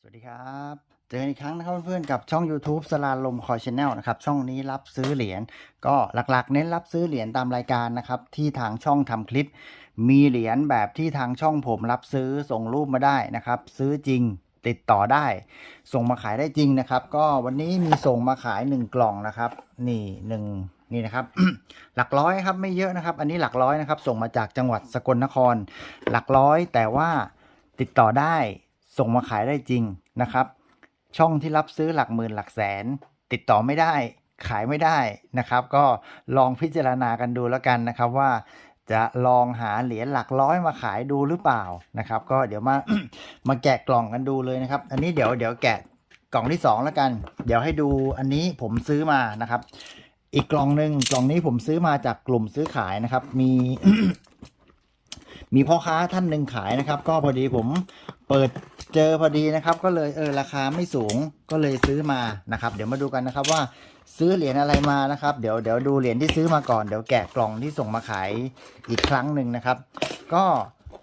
สวัสดีครับ เจอกันอีกครั้งนะครับเพื่อนๆกับช่อง YouTube สลาลมคอยชแนลนะครับ ช่องนี้รับซื้อเหรียญก็หลักๆ เน้นรับซื้อเหรียญตามรายการนะครับ ที่ทางช่องทำคลิป มีเหรียญแบบที่ทางช่องผมรับซื้อส่งรูปมาได้นะครับ ซื้อจริงติดต่อได้ ส่งมาขายได้จริงนะครับ ก็วันนี้มีส่งมาขาย 1 กล่องนะครับ นี่หนึ่งนี่นะครับ หลักร้อยครับไม่เยอะนะครับ อันนี้หลักร้อยนะครับ ส่งมาจากจังหวัดสกลนคร หลักร้อยแต่ว่าติดต่อได้ ส่งมาขายได้จริงนะครับ ช่องที่รับซื้อหลักหมื่นหลักแสน ติดต่อไม่ได้ขายไม่ได้นะครับ ก็ลองพิจารณากันดูแล้วกันนะครับว่าจะลองหาเหรียญหลักร้อยมาขายดูหรือเปล่านะครับ ก็เดี๋ยวมามาแกะกล่องกันดูเลยนะครับ อันนี้เดี๋ยวเดี๋ยวแกะกล่องที่สองแล้วกัน เดี๋ยวให้ดูอันนี้ผมซื้อมานะครับ อีกกล่องหนึ่งกล่องนี้ผมซื้อมาจากกลุ่มซื้อขายนะครับ มี มีพ่อค้าท่านหนึ่งขายนะครับ ก็พอดีผมเปิดเจอพอดีนะครับ ก็เลยเออราคาไม่สูงก็เลยซื้อมานะครับ เดี๋ยวมาดูกันนะครับว่าซื้อเหรียญอะไรมานะครับ เดี๋ยวเดี๋ยวดูเหรียญที่ซื้อมาก่อนเดี๋ยวแกะกล่องที่ส่งมาขายอีกครั้งหนึ่งนะครับ ก็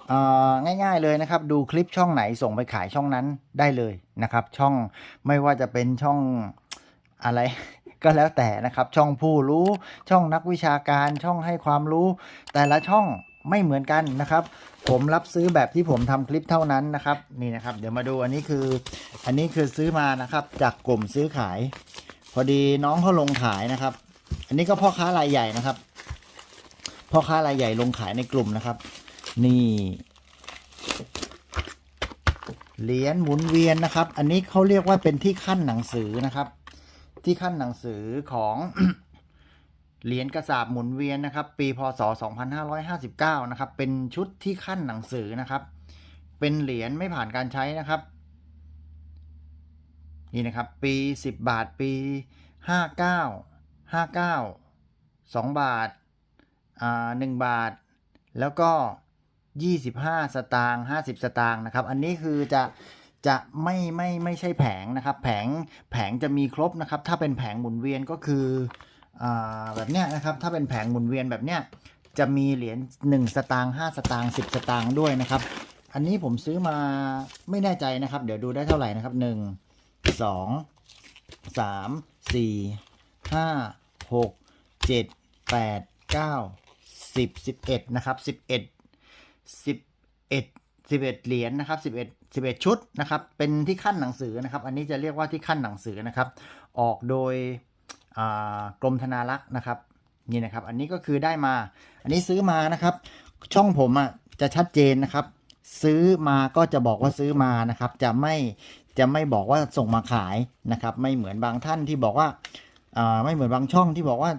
เอ่อง่ายๆเลยนะครับ ดูคลิปช่องไหนส่งไปขายช่องนั้นได้เลยนะครับ ช่องไม่ว่าจะเป็นช่องอะไรก็แล้วแต่นะครับ ช่องผู้รู้ช่องนักวิชาการช่องให้ความรู้ แต่ละช่อง ไม่เหมือนกันนะครับ ผมรับซื้อแบบที่ผมทำคลิปเท่านั้นนะครับนี่นะครับ เดี๋ยวมาดูอันนี้คือ อันนี้คือซื้อมานะครับ จากกลุ่มซื้อขาย พอดีน้องเขาลงขายนะครับ อันนี้ก็พ่อค้ารายใหญ่นะครับพ่อค้ารายใหญ่ลงขายในกลุ่มนะครับ นี่เหรียญหมุนเวียนนะครับ อันนี้เขาเรียกว่าเป็นที่ขั้นหนังสือนะครับ ที่ขั้นหนังสือของ เหรียญกระสาบหมุนเวียนนะครับ ปีพศ 2559 นะครับ เป็นชุดที่ขั้นหนังสือนะครับ เป็นเหรียญไม่ผ่านการใช้นะครับ นี่นะครับ ปี 10 บาท ปี 59 59 2 บาทอ่า1บาท แล้วก็ 25 สตางค์ 50 สตางค์นะครับ อันนี้คือจะจะไม่ไม่ไม่ใช่แผงนะครับ แผงแผงจะมีครบนะครับ ถ้าเป็นแผงหมุนเวียนก็คือ แบบเนี้ยนะครับถ้าเป็นแผงหมุนเวียนแบบเนี้ยจะมีเหรียญ1สตางค์5สตางค์10 สตางค์ด้วยนะครับ อันนี้ผมซื้อมาไม่แน่ใจนะครับ เดี๋ยวดูได้เท่าไหร่นะครับ 1 2 3 4 5 6 7 8 9 10 11นะครับ11 11 11 เหรียญนะครับ11 11 ชุดนะครับ เป็นที่ขั้นหนังสือนะครับ อันนี้จะเรียกว่าที่ขั้นหนังสือนะครับ ออกโดย กรมธนารักษ์นะครับนี่นะครับ อันนี้ก็คือได้มา อันนี้ซื้อมานะครับ ช่องผมอะจะชัดเจนนะครับ ซื้อมาก็จะบอกว่าซื้อมานะครับ จะไม่จะไม่บอกว่าส่งมาขายนะครับ ไม่เหมือนบางท่านที่บอกว่าไม่เหมือนบางช่องที่บอกว่า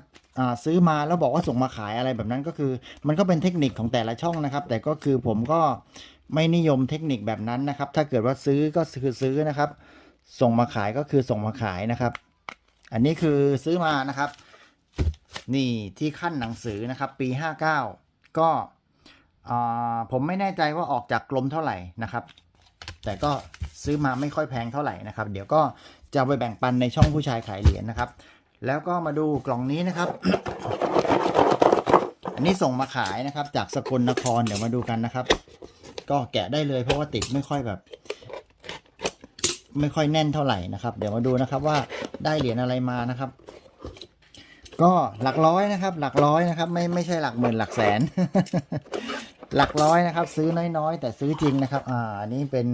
ซื้อมาแล้วบอกว่าส่งมาขายอะไรแบบนั้นก็คือ มันก็เป็นเทคนิคของแต่ละช่องนะครับ แต่ก็คือผมก็ไม่นิยมเทคนิคแบบนั้นนะครับ ถ้าเกิดว่าซื้อก็คือซื้อนะครับ ส่งมาขายก็คือส่งมาขายนะครับ อันนี้คือซื้อมานะครับ นี่ที่ขั้นหนังสือนะครับ ปี 59 ก็ผมไม่แน่ใจว่าออกจากกรมเท่าไหร่นะครับ แต่ก็ซื้อมาไม่ค่อยแพงเท่าไหร่นะครับ เดี๋ยวก็จะไปแบ่งปันในช่องผู้ชายขายเหรียญนะครับ แล้วก็มาดูกล่องนี้นะครับ อันนี้ส่งมาขายนะครับ จากสกลนครเดี๋ยวมาดูกันนะครับ ก็แกะได้เลยเพราะว่าติดไม่ค่อยแบบ ไม่ค่อยแน่นเท่าไหร่นะครับ เดี๋ยวมาดูนะครับว่า ได้เหรียญอะไรมานะครับ ก็หลักร้อยนะครับ หลักร้อยนะครับ ไม่ไม่ใช่หลักหมื่นหลักแสน หลักร้อยนะครับ ซื้อน้อยๆ แต่ซื้อจริงนะครับ อ่าอันนี้เป็น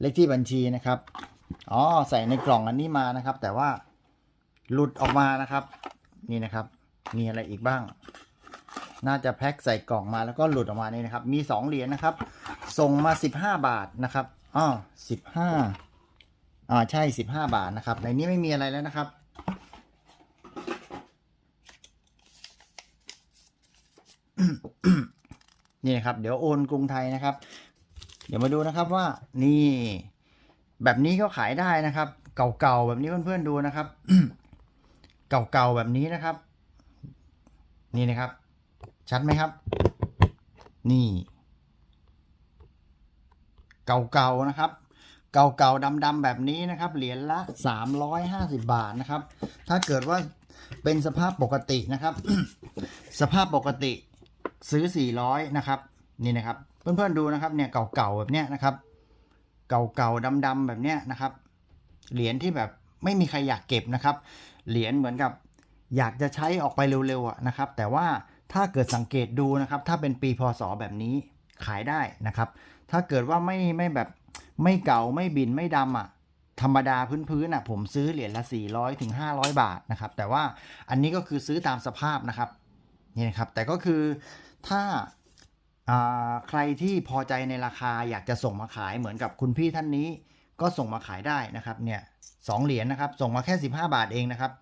เลขที่บัญชีนะครับอ๋อใส่ในกล่องอันนี้มานะครับ แต่ว่าหลุดออกมานะครับ นี่นะครับ มีอะไรอีกบ้าง น่าจะแพ็คใส่กล่องมาแล้วก็หลุดออกมานี่นะครับ มีสองเหรียญนะครับ ส่งมาสิบห้าบาทนะครับอ๋อสิบห้า อ่าใช่สิบห้าบาทนะครับ ในนี้ไม่มีอะไรแล้วนะครับ นี่นะครับ เดี๋ยวโอนกรุงไทยนะครับ เดี๋ยวมาดูนะครับว่านี่แบบนี้ก็ขายได้นะครับ เก่าๆแบบนี้เพื่อนๆดูนะครับ เก่าๆแบบนี้นะครับ นี่นะครับ ชัดไหมครับ นี่ เก่าๆนะครับ เก่าๆดำๆแบบนี้นะครับ เหรียญละ 350 บาทนะครับ ถ้าเกิดว่าเป็นสภาพปกตินะครับ สภาพปกติซื้อ 400 นะครับ นี่นะครับ เพื่อนๆดูนะครับเนี่ยเก่าๆแบบเนี้ยนะครับ เก่าๆดำๆแบบเนี้ยนะครับ เหรียญที่แบบไม่มีใครอยากเก็บนะครับ เหรียญเหมือนกับอยากจะใช้ออกไปเร็วๆนะครับ แต่ว่าถ้าเกิดสังเกตดูนะครับ ถ้าเป็นปีพศแบบนี้ขายได้นะครับ ถ้าเกิดว่าไม่ไม่แบบ ไม่เก่าไม่บินไม่ดำอะธรรมดาพื้นๆอะผมซื้อเหรียญละ 400ถึง500 บาทนะครับ แต่ว่าอันนี้ก็คือซื้อตามสภาพนะครับนี่นะครับแต่ก็คือถ้าใครที่พอใจในราคาอยากจะส่งมาขายเหมือนกับคุณพี่ท่านนี้ ก็ส่งมาขายได้นะครับเนี่ยสองเหรียญนะครับ ส่งมาแค่ 15 บาทเองนะครับ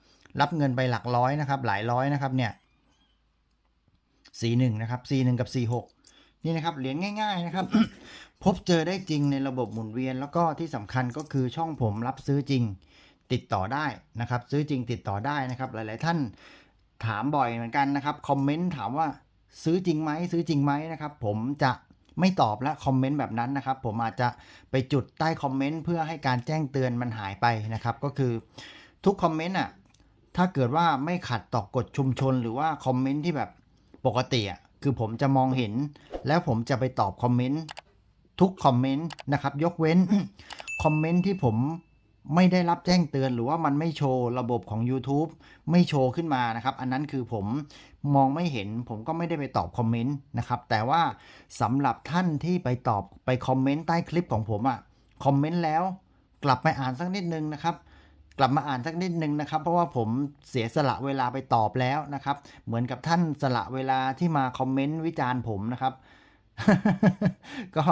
รับเงินไปหลักร้อยนะครับ หลายร้อยนะครับเนี่ย41นะครับ41กับ46 นี่นะครับเหรียญง่าย ๆนะครับ พบเจอได้จริงในระบบหมุนเวียน แล้วก็ที่สำคัญก็คือช่องผมรับซื้อจริง ติดต่อได้นะครับ ซื้อจริงติดต่อได้นะครับ หลาย ๆ ท่านถามบ่อยเหมือนกันนะครับคอมเมนต์ถามว่าซื้อจริงไหมซื้อจริงไหมนะครับ ผมจะไม่ตอบและคอมเมนต์แบบนั้นนะครับ ผมอาจจะไปจุดใต้คอมเมนต์เพื่อให้การแจ้งเตือนมันหายไปนะครับ ก็คือทุกคอมเมนต์อะถ้าเกิดว่าไม่ขัดต่อกฎชุมชน หรือว่าคอมเมนต์ที่แบบปกติอะ คือผมจะมองเห็น แล้วผมจะไปตอบคอมเมนต์ทุกคอมเมนต์นะครับ ยกเว้นคอมเมนต์ที่ผมไม่ได้รับแจ้งเตือนหรือว่ามันไม่โชว์ระบบของ YouTube ไม่โชว์ขึ้นมานะครับ อันนั้นคือผมมองไม่เห็น ผมก็ไม่ได้ไปตอบคอมเมนต์นะครับ แต่ว่าสำหรับท่านที่ไปตอบไปคอมเมนต์ใต้คลิปของผมอะ่ะคอมเมนต์แล้วกลับมาอ่านสักนิดนึงนะครับ กลับมาอ่านสักนิดนึงนะครับ เพราะว่าผมเสียสละเวลาไปตอบแล้วนะครับ เหมือนกับท่านสละเวลาที่มาคอมเมนต์วิจารณ์ผมนะครับ ก็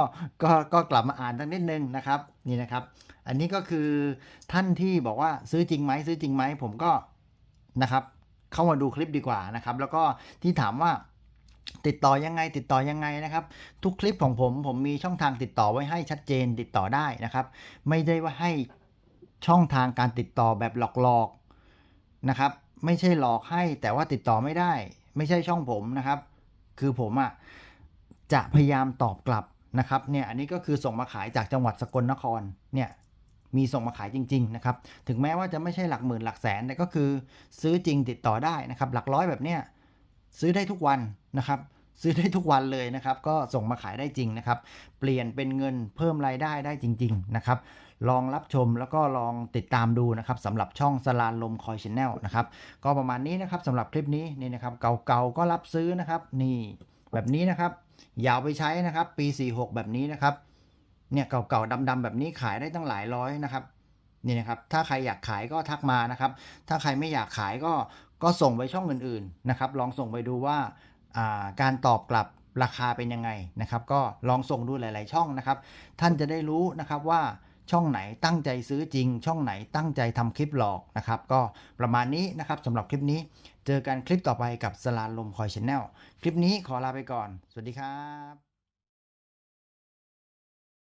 ก็ก็กลับมาอ่านสักนิดนึงนะครับ นี่นะครับ อันนี้ก็คือท่านที่บอกว่าซื้อจริงไหมซื้อจริงไหมผมก็นะครับเข้ามาดูคลิปดีกว่านะครับ แล้วก็ที่ถามว่าติดต่อยังไงติดต่อยังไงนะครับ ทุกคลิปของผมผมมีช่องทางติดต่อไว้ให้ชัดเจนติดต่อได้นะครับ ไม่ได้ว่าให้ ช่องทางการติดต่อแบบหลอกๆนะครับ ไม่ใช่หลอกให้แต่ว่าติดต่อไม่ได้ ไม่ใช่ช่องผมนะครับ คือผมอะ่ะจะพยายามตอบกลับนะครับเนี่ยอันนี้ก็คือส่งมาขายจากจังหวัดสกลนครเนี่ยมีส่งมาขายจริง ๆ นะครับ ถึงแม้ว่าจะไม่ใช่หลักหมื่นหลักแสน แต่ก็คือซื้อจริงติดต่อได้นะครับ หลักร้อยแบบเนี้ยซื้อได้ทุกวันนะครับ ซื้อได้ทุกวันเลยนะครับ ก็ส่งมาขายได้จริงนะครับ เปลี่ยนเป็นเงินเพิ่มรายได้ได้จริง ๆ นะครับ ลองรับชมแล้วก็ลองติดตามดูนะครับสำหรับช่องสลานลมคอยชแนลนะครับก็ประมาณนี้นะครับสำหรับคลิปนี้นี่นะครับเก่าๆก็รับซื้อนะครับนี่แบบนี้นะครับยาวไปใช้นะครับ ปี 46 แบบนี้นะครับเนี่ยเก่าๆดำๆแบบนี้ขายได้ตั้งหลายร้อยนะครับนี่นะครับถ้าใครอยากขายก็ทักมานะครับ ถ้าใครไม่อยากขายก็ก็ส่งไปช่องอื่นๆนะครับ ลองส่งไปดูว่าอ่าการตอบกลับราคาเป็นยังไงนะครับ ก็ลองส่งดูหลาย ๆ ช่องนะครับ ท่านจะได้รู้นะครับว่า ช่องไหนตั้งใจซื้อจริง ช่องไหนตั้งใจทำคลิปหลอกนะครับ ก็ประมาณนี้นะครับสำหรับคลิปนี้ เจอกันคลิปต่อไปกับสลาลมคอยชแนลคลิปนี้ขอลาไปก่อน สวัสดีครับ